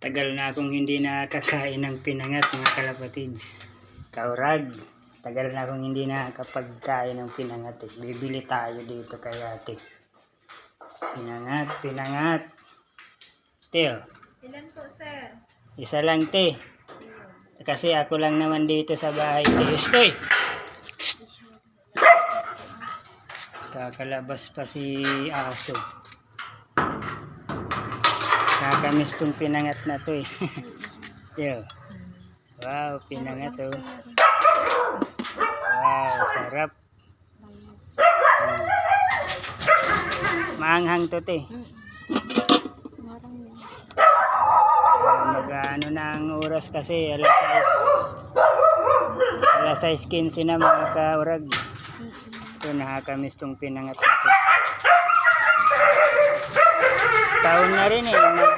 Tagal na akong hindi nakakain ng pinangat mga kalapatids. Kaurag, tagal na akong hindi nakakapagkain ng pinangat. Eh. Bibili tayo dito kay ate. Pinangat, pinangat. Teo, Ilan po, sir? isa lang te. Kasi ako lang naman dito sa bahay. Te, Stoy! Kakalabas pa si aso. Kakamis tong pinangat na to eh. Yo. Wow, pinangat to. Wow, sarap. Hmm. To te. Mag-ano na ang oras kasi alas 6. Alas 6.15 na mga kaurag. Ito nakakamiss tong pinangat natin. Taon na rin eh. Mag,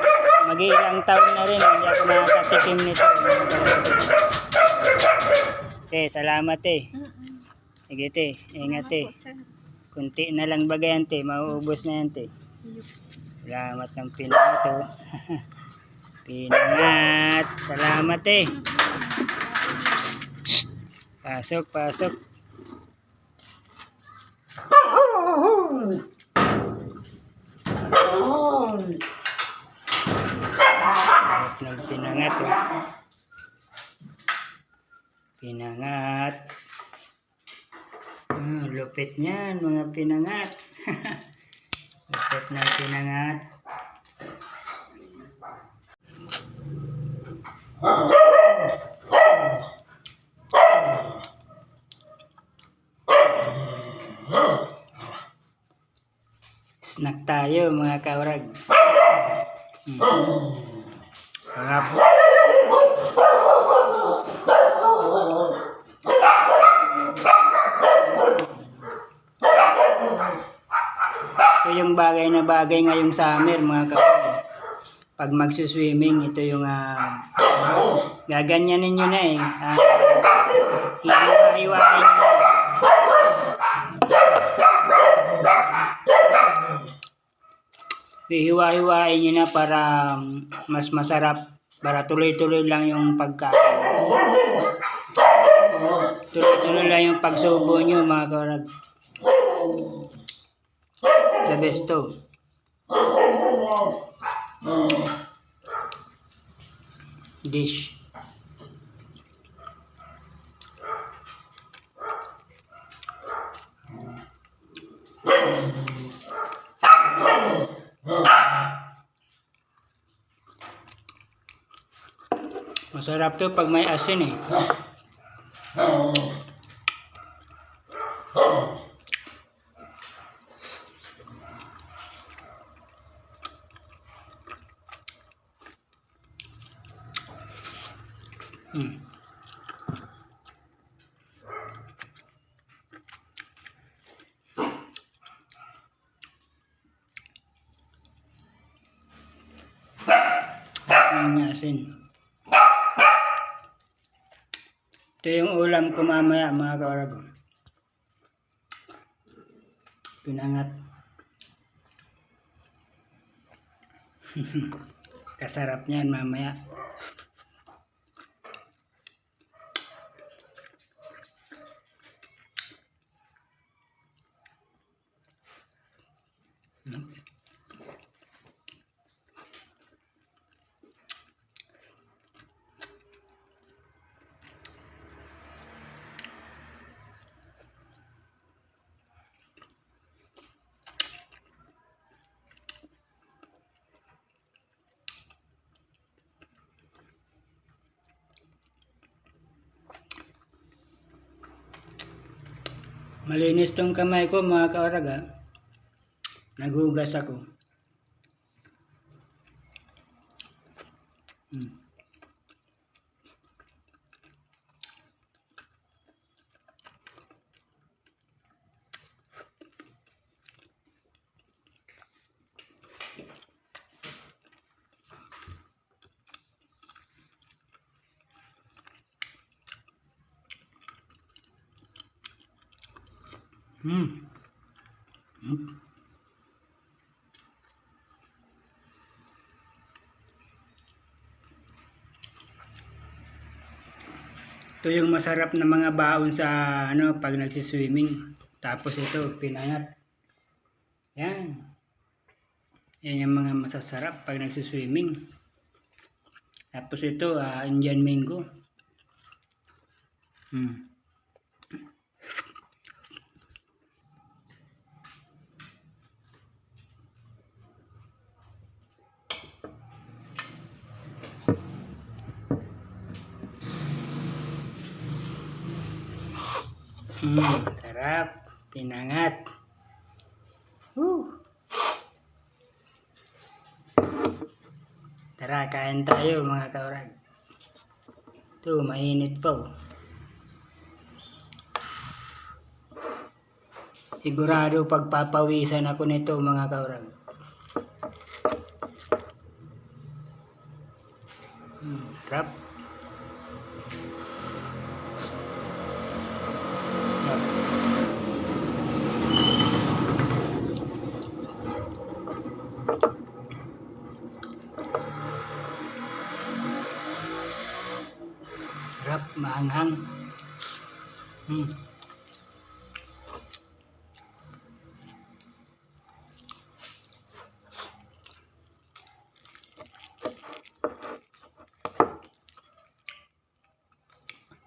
mag-iilang taon na rin. Hindi ako nakakatikim nito. Okay, salamat eh. Sige te, ingat eh. Kunti na lang bagayan te, mauubos na yan te. Salamat ng pinangat oh. pinangat. Salamat eh. Pasok, pasok. Sarap ng pinangat oh. Pinangat. Hmm, lupit niyan mga pinangat. lupit ng pinangat. Snack tayo mga kaurag. Hmm. Yung bagay na bagay ngayong summer mga kaurag. Pag magsuswimming, ito yung ah, gaganyanin nyo na eh. Uh, hiwa-hiwain nyo na. hihiwa-hiwain nyo na para um, mas masarap para tuloy-tuloy lang yung pagkain tuloy-tuloy lang yung pagsubo nyo mga karag the best to dish Masarap to pag may asin eh. Hmm. May asin. Ito yung ulam ko mamaya mga kawarag. Pinangat. Kasarap niyan mamaya. Malinis tong kamay ko mga kawarag ha. Naghugas ako. Hmm. Hmm. Ito yung masarap na mga baon sa ano pag nagsiswimming. Tapos ito pinangat. Yan. Yan yung mga masasarap pag nagsiswimming. Tapos ito uh, Indian mango. Hmm. Hmm, sarap. Pinangat. Woo. Tara, kain tayo mga kaurag. Ito, mainit pa oh. Sigurado pagpapawisan ako nito mga kaurag. Hmm, sarap. Maanghang. Hmm.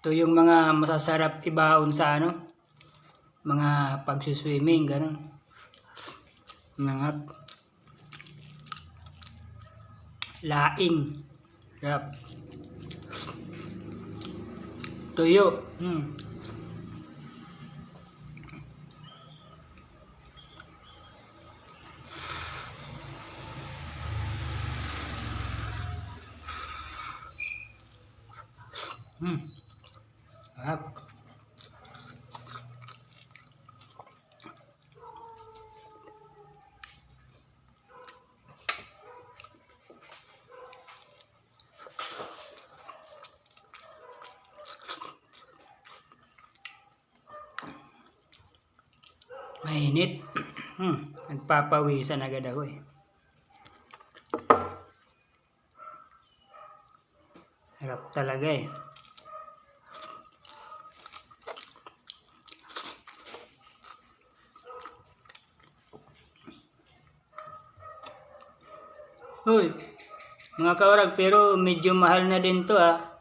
Ito yung mga masasarap ibaon sa ano, mga pagsuswimming, ganun. Mga laing. Sarap. Tuyo. Hmm. Hmm. Sarap. Mainit. Hmm. Nagpapawisan agad ako eh. Sarap talaga eh. Hoy, mga kawarag, pero medyo mahal na din to ah.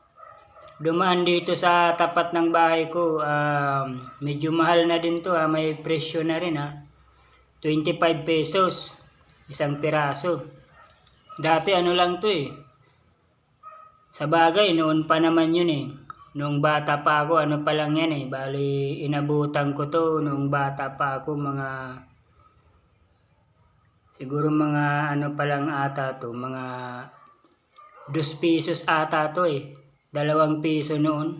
Dumaan dito sa tapat ng bahay ko, um, medyo mahal na din to ah. May presyo na rin ah. 25 pesos, isang piraso. Dati ano lang to eh. Sa bagay, noon pa naman yun eh. Nung bata pa ako, ano pa lang yan eh. Bali, inabutan ko to nung bata pa ako, mga Siguro mga ano pa lang ata to, mga 2 pesos ata to eh. Dalawang piso noon.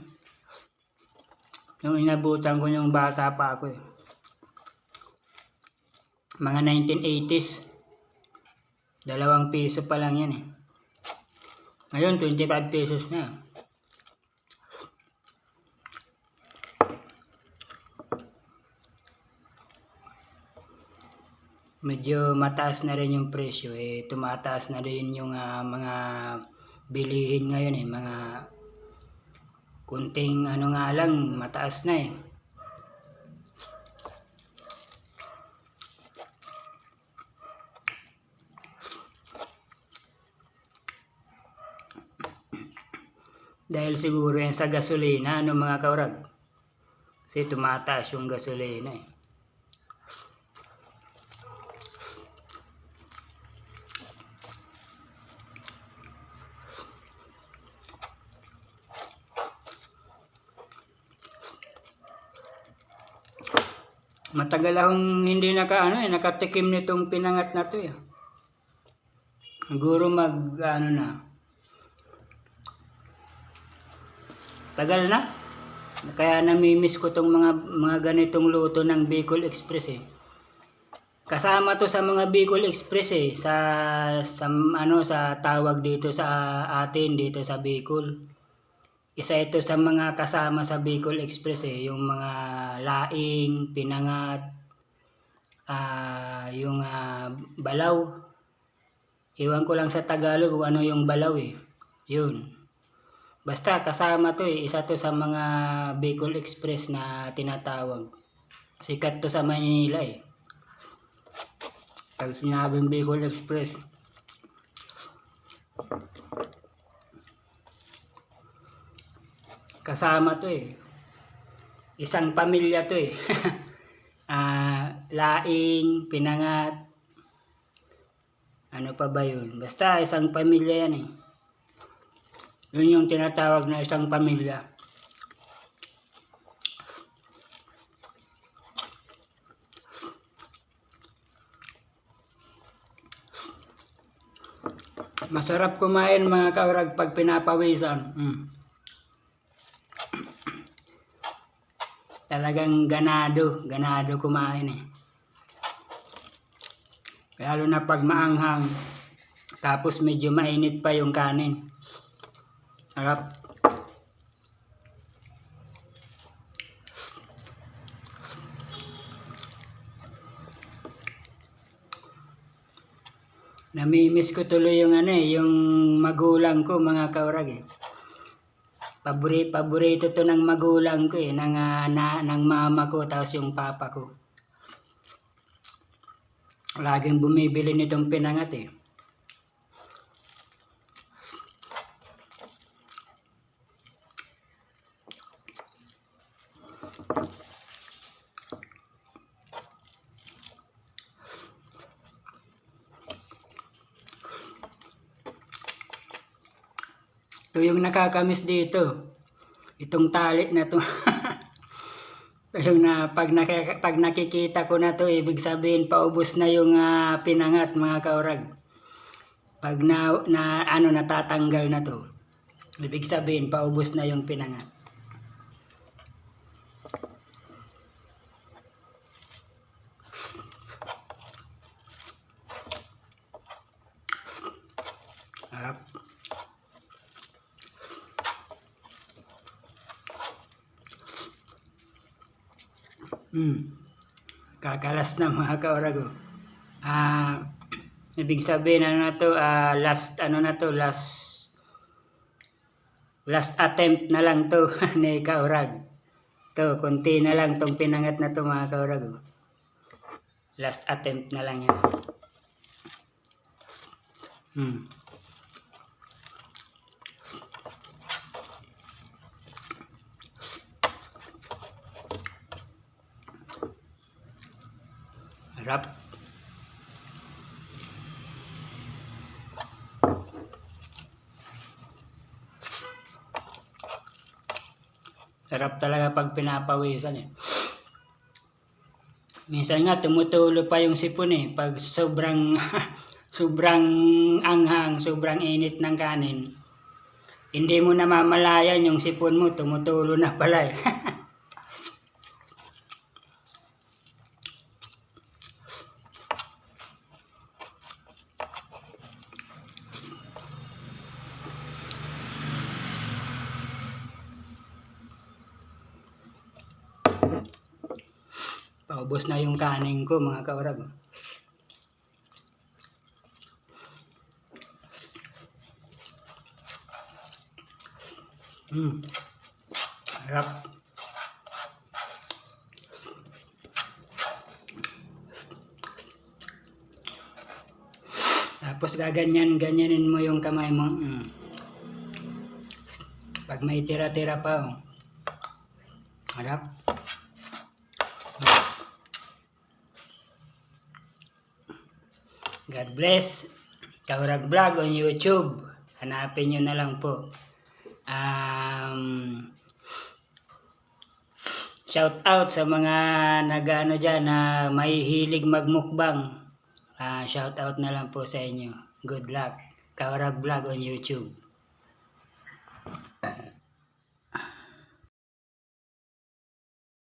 Nung inabutan ko yung bata pa ako eh. Mga 1980s. Dalawang piso pa lang yan eh. Ngayon, 25 pesos na. medyo mataas na rin yung presyo eh tumataas na rin yung ah, mga bilihin ngayon eh mga kunting ano nga lang mataas na eh. Dahil siguro yan sa gasolina ano mga kaurag? Kasi tumataas yung gasolina eh Matagal akong hindi naka ano eh, nakatikim nitong pinangat na to eh. Siguro mag ano na. Tagal na. Kaya namimiss ko tong mga mga ganitong luto ng Bicol Express eh. Kasama to sa mga Bicol Express eh sa sa ano sa tawag dito sa atin dito sa Bicol. Isa ito sa mga kasama sa Bicol Express eh, yung mga laing, pinangat, ah yung ah, balaw. Iwan ko lang sa Tagalog kung ano yung balaw eh. Yun. Basta kasama to eh. Isa to sa mga Bicol Express na tinatawag. Sikat to sa Manila eh. Pag sinabing Bicol Express. Kasama to eh. Isang pamilya to eh. Ah, laing, pinangat, ano pa ba yun? Basta isang pamilya yan eh. Yun yung tinatawag na isang pamilya. Masarap kumain mga kaurag pag pinapawisan. Mm. Talagang ganado, ganado kumain eh. Lalo na pag maanghang. Tapos medyo mainit pa yung kanin. Harap. Namimiss ko tuloy yung ano eh, yung magulang ko mga kaurag eh. Paborito, paborito to ng magulang ko eh, ng, ah, na, ng mama ko, tapos yung papa ko. Laging bumibili nitong pinangat eh. Ito yung nakakamiss dito. Itong tali na to. Yung na pag, nakaka, pag nakikita ko na to, ibig sabihin paubos na yung ah, pinangat mga kaurag. Pag na, na ano natatanggal na to, ibig sabihin paubos na yung pinangat. Hmm. Kakalas na mga kaorago. Ah, ibig sabihin ano na to, ah, last ano na to, last last attempt na lang to ni kaorag. To, konti na lang tong pinangat na to mga kaorago. Last attempt na lang yan. Hmm. Harap. Sarap talaga pag pinapawisan eh. Minsan nga tumutulo pa yung sipon eh. Pag sobrang sobrang anghang, sobrang init ng kanin. Hindi mo namamalayan yung sipon mo, tumutulo na pala eh. Paubos kanin ko mga kaurag. Hmm. Harap. Tapos gaganyan, ganyanin mo yung kamay mo. Mm. Pag may tira-tira pa, oh. Harap. God bless. Kaurag Vlog on YouTube. Hanapin nyo na lang po. Um, shout out sa mga nagano dyan na may hilig magmukbang. Ah, shout out na lang po sa inyo. Good luck. Kaurag Vlog on YouTube.